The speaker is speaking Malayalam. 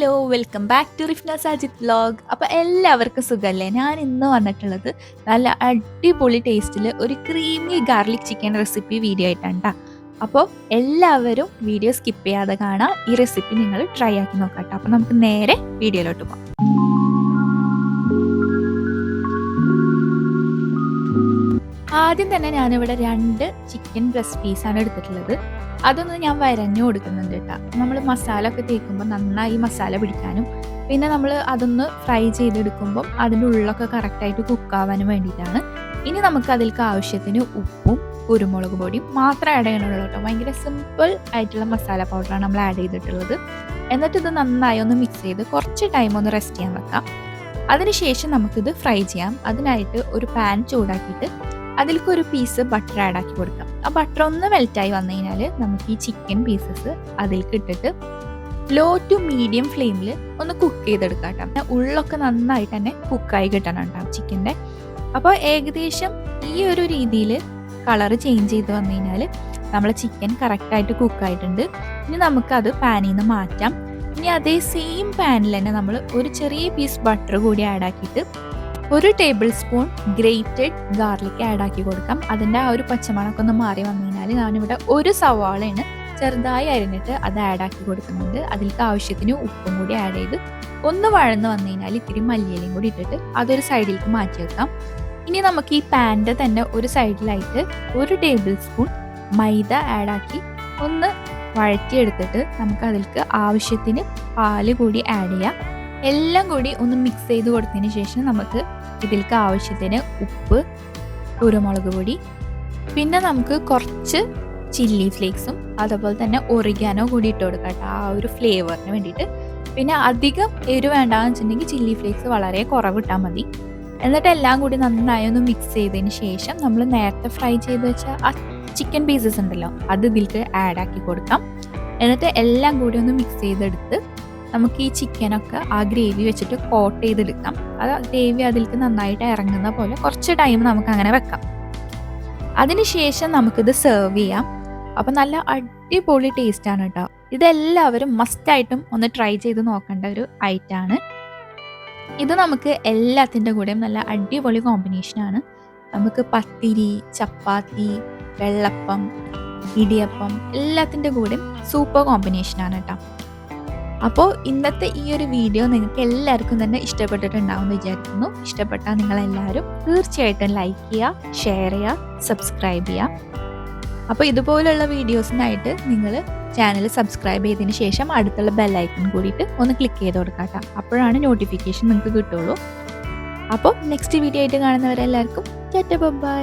Hello welcome back to Rifna Sajith vlog അപ്പോൾ എല്ലാവർക്കും സുഖമല്ലേ ഞാൻ ഇന്ന് വന്നിട്ടുള്ളത് നല്ല അടിപൊളി ടേസ്റ്റിൽ ഒരു creamy garlic chicken recipe video ആയിട്ടാണ് കേട്ടോ അപ്പോൾ എല്ലാവരും വീഡിയോ സ്കിപ്പ് ചെയ്യാതെ കാണാം. ഈ റെസിപ്പി നിങ്ങൾ ട്രൈ ആക്കി നോക്കാം കേട്ടോ അപ്പോൾ നമുക്ക് നേരെ വീഡിയോയിലോട്ട് പോകാം ആദ്യം തന്നെ ഞാനിവിടെ രണ്ട് ചിക്കൻ ബ്രസ്റ്റ് പീസാണ് എടുത്തിട്ടുള്ളത്. അതൊന്ന് ഞാൻ വരഞ്ഞു കൊടുക്കുന്നുണ്ട് കേട്ടോ. നമ്മൾ മസാല ഒക്കെ തേക്കുമ്പോൾ നന്നായി മസാല പിടിക്കാനും പിന്നെ നമ്മൾ അതൊന്ന് ഫ്രൈ ചെയ്തെടുക്കുമ്പോൾ അതിന്റെ ഉള്ളൊക്കെ കറക്റ്റായിട്ട് കുക്കാവാനും വേണ്ടിയിട്ടാണ്. ഇനി നമുക്ക് അതിലേക്ക് ആവശ്യത്തിന് ഉപ്പും കുരുമുളക് പൊടിയും മാത്രം ആഡ് ചെയ്യണുള്ളൂ കേട്ടോ. ഭയങ്കര സിമ്പിൾ ആയിട്ടുള്ള മസാല പൗഡറാണ് നമ്മൾ ആഡ് ചെയ്തിട്ടുള്ളത്. എന്നിട്ട് ഇത് നന്നായി ഒന്ന് മിക്സ് ചെയ്ത് കുറച്ച് ടൈം ഒന്ന് റെസ്റ്റ് ചെയ്യാൻ വെക്കാം. അതിനുശേഷം നമുക്കിത് ഫ്രൈ ചെയ്യാം. അതിനായിട്ട് ഒരു പാൻ ചൂടാക്കിയിട്ട് അതിലേക്ക് ഒരു പീസ് ബട്ടർ ആഡ് ആക്കി കൊടുക്കാം. ആ ബട്ടർ ഒന്ന് മെൽറ്റായി വന്നു കഴിഞ്ഞാൽ നമുക്ക് ഈ ചിക്കൻ പീസസ് അതിലേക്ക് ഇട്ടിട്ട് ലോ ടു മീഡിയം ഫ്ലെയിമിൽ ഒന്ന് കുക്ക് ചെയ്തെടുക്കാം കേട്ടോ ഉള്ളൊക്കെ നന്നായിട്ട് തന്നെ കുക്കായി കിട്ടണം കേട്ടോ ചിക്കന്റെ അപ്പോൾ ഏകദേശം ഈ ഒരു രീതിയിൽ കളർ ചേഞ്ച് ചെയ്ത് വന്നു കഴിഞ്ഞാൽ നമ്മളെ ചിക്കൻ കറക്റ്റായിട്ട് കുക്കായിട്ടുണ്ട് ഇനി നമുക്കത് പാനിൽ നിന്ന് മാറ്റാം. ഇനി അതേ സെയിം പാനിൽ തന്നെ നമ്മൾ ഒരു ചെറിയ പീസ് ബട്ടർ കൂടി ആഡ് ആക്കിയിട്ട് ഒരു tablespoon grated garlic add ആക്കി കൊടുക്കാം. അതിന്റെ ആ ഒരു പച്ചമണമൊക്കെ ഒന്ന് മാറി വന്നു കഴിഞ്ഞാൽ ഞാനിവിടെ ഒരു സവാളയാണ് ചെറുതായി അരിഞ്ഞിട്ട് അത് ആഡ് ആക്കി കൊടുക്കുന്നുണ്ട്. അതിലേക്ക് ആവശ്യത്തിന് ഉപ്പും കൂടി ആഡ് ചെയ്ത് ഒന്ന് വഴന്ന് വന്നു കഴിഞ്ഞാൽ ഇത്തിരി മല്ലിയിലയും കൂടി ഇട്ടിട്ട് അതൊരു സൈഡിലേക്ക് മാറ്റി വെക്കാം. ഇനി നമുക്ക് ഈ പാന്റെ തന്നെ ഒരു സൈഡിലായിട്ട് ഒരു ടേബിൾ സ്പൂൺ മൈദ ആഡ് ആക്കി ഒന്ന് വഴറ്റിയെടുത്തിട്ട് നമുക്ക് അതിലേക്ക് ആവശ്യത്തിന് പാൽ കൂടി ആഡ് ചെയ്യാം. എല്ലാം കൂടി ഒന്ന് മിക്സ് ചെയ്ത് കൊടുത്തതിന് ശേഷം നമുക്ക് ഇതിലേക്ക് ആവശ്യത്തിന് ഉപ്പ് കുരുമുളക് പൊടി പിന്നെ നമുക്ക് കുറച്ച് ചില്ലി ഫ്ലേക്സും അതുപോലെ തന്നെ ഒറിഗാനോ കൂടി ഇട്ട് കൊടുക്കാം കേട്ടോ. ആ ഒരു ഫ്ലേവറിന് വേണ്ടിയിട്ട്. പിന്നെ അധികം എരിവ് വേണ്ടാന്ന് വെച്ചിട്ടുണ്ടെങ്കിൽ ചില്ലി ഫ്ലേക്സ് വളരെ കുറവിട്ടാൽ മതി. എന്നിട്ട് എല്ലാം കൂടി നന്നായി ഒന്ന് മിക്സ് ചെയ്തതിന് ശേഷം നമ്മൾ നേരത്തെ ഫ്രൈ ചെയ്ത് വെച്ച ആ ചിക്കൻ പീസസ് ഉണ്ടല്ലോ അത് ഇതിലേക്ക് ആഡ് ആക്കി കൊടുക്കാം. എന്നിട്ട് എല്ലാം കൂടി ഒന്ന് മിക്സ് ചെയ്തെടുത്ത് നമുക്ക് ഈ ചിക്കനൊക്കെ ആ ഗ്രേവി വെച്ചിട്ട് കോട്ട് ചെയ്തെടുക്കാം. അത് ഗ്രേവി അതിലേക്ക് നന്നായിട്ട് ഇറങ്ങുന്ന പോലെ കുറച്ച് ടൈം നമുക്ക് അങ്ങനെ വെക്കാം. അതിനുശേഷം നമുക്കിത് സെർവ് ചെയ്യാം. അപ്പം നല്ല അടിപൊളി ടേസ്റ്റാണ് കേട്ടോ ഇതെല്ലാവരും മസ്റ്റായിട്ടും ഒന്ന് ട്രൈ ചെയ്ത് നോക്കേണ്ട ഒരു ഐറ്റാണ് ഇത് നമുക്ക് എല്ലാത്തിന്റെ കൂടെയും നല്ല അടിപൊളി കോമ്പിനേഷനാണ് നമുക്ക് പത്തിരി ചപ്പാത്തി വെള്ളപ്പം ഇടിയപ്പം എല്ലാത്തിന്റെ കൂടെയും സൂപ്പർ കോമ്പിനേഷനാണ് കേട്ടോ അപ്പോൾ ഇന്നത്തെ ഈ ഒരു വീഡിയോ നിങ്ങൾക്ക് എല്ലാവർക്കും തന്നെ ഇഷ്ടപ്പെട്ടിട്ടുണ്ടാവും എന്ന് വിചാരിക്കുന്നു. ഇഷ്ടപ്പെട്ടാൽ നിങ്ങളെല്ലാവരും തീർച്ചയായിട്ടും ലൈക്ക് ചെയ്യുക ഷെയർ ചെയ്യുക സബ്സ്ക്രൈബ് ചെയ്യുക. അപ്പോൾ ഇതുപോലുള്ള വീഡിയോസിനായിട്ട് നിങ്ങൾ ചാനൽ സബ്സ്ക്രൈബ് ചെയ്തതിന് ശേഷം അടുത്തുള്ള ബെല്ലൈക്കൺ കൂടിയിട്ട് ഒന്ന് ക്ലിക്ക് ചെയ്ത് കൊടുക്കാം അപ്പോഴാണ് നോട്ടിഫിക്കേഷൻ നിങ്ങൾക്ക് കിട്ടുള്ളൂ. അപ്പോൾ നെക്സ്റ്റ് വീഡിയോ ആയിട്ട് കാണുന്നവരെല്ലാവർക്കും ബൈ